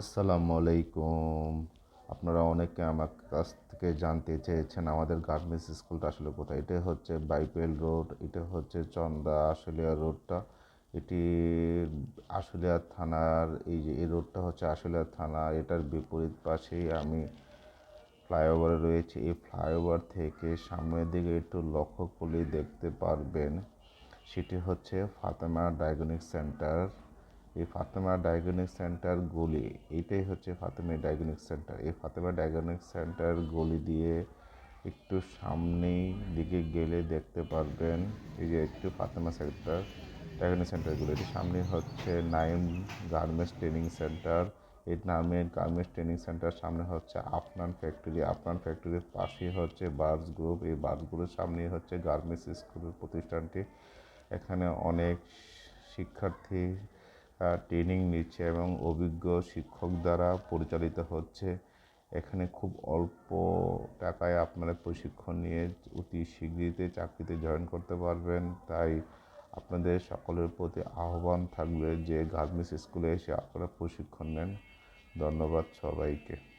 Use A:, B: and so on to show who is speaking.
A: আসসালামু আলাইকুম। আপনারা অনেকে আমার কাছ থেকে জানতে চেয়েছেন আমাদের গার্মেন্টস স্কুলটা আসলে কোথায়। এটা হচ্ছে বাইপেল রোড, এটা হচ্ছে চন্দা আশুলিয়া রোডটা। এটি আশুলিয়া থানার, এই যে এই রোডটা হচ্ছে আশুলিয়া থানা। এটার বিপরীত পাশেই আমি ফ্লাইওভারে রয়েছে। এই ফ্লাইওভার থেকে সামনের দিকে একটু লক্ষ্য করলেই দেখতে পারবেন, সেটি হচ্ছে ফাতেমা ডায়াগনিক সেন্টার। এই ফাতেমা ডায়াগনিক সেন্টার গলি, এইটাই হচ্ছে ফাতেমা ডায়াগনিক সেন্টার এই ফাতেমা ডায়াগনিক সেন্টার গলি দিয়ে একটু সামনেই দিকে গেলে দেখতে পারবেন, এই যে একটু ফাতেমা সেন্টার ডায়াগনিক সেন্টারগুলো এটি সামনে হচ্ছে নাইম গার্মেন্টস ট্রেনিং সেন্টার এই নামের গার্মেন্টস ট্রেনিং সেন্টার সামনে হচ্ছে আফনান ফ্যাক্টরি আফনান ফ্যাক্টরির পাশেই হচ্ছে বার্স গ্রুপ এই বার্সগুলোর সামনেই হচ্ছে গার্মেন্টস স্কুলের প্রতিষ্ঠানটি। এখানে অনেক শিক্ষার্থী ট্রেনিং নিচ্ছে এবং অভিজ্ঞ শিক্ষক দ্বারা পরিচালিত হচ্ছে। এখানে খুব অল্প টাকায় আপনারা প্রশিক্ষণ নিয়ে অতি শীঘ্রই চাকরিতে জয়েন করতে পারবেন। তাই আপনাদের সকলের প্রতি আহ্বান থাকবে যে গার্মেন্টস স্কুলে এসে আপনারা প্রশিক্ষণ নেন। ধন্যবাদ সবাইকে।